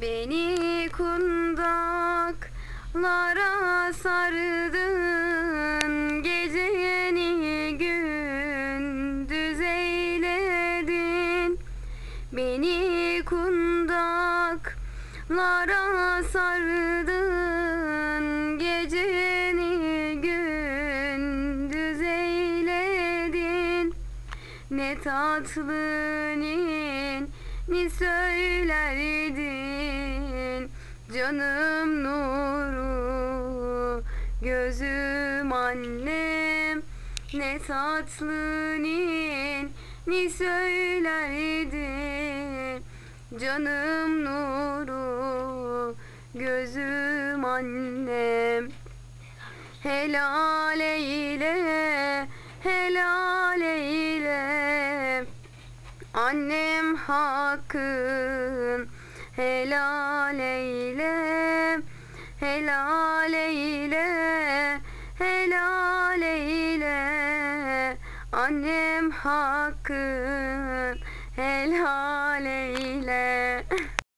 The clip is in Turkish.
Beni kundaklara sardın Geceni gündüz eyledin. Beni kundaklara sardın Geceni gündüz eyledin. Ne tatlı ninni söylerdin Canım nuru gözüm annem. Ne tatlı ninni söylerdin Canım nuru gözüm annem. Helal eyle, helal eyle. Annem hakkın helal eyle Helal eyle, helal eyle. Annem hakkın helal eyle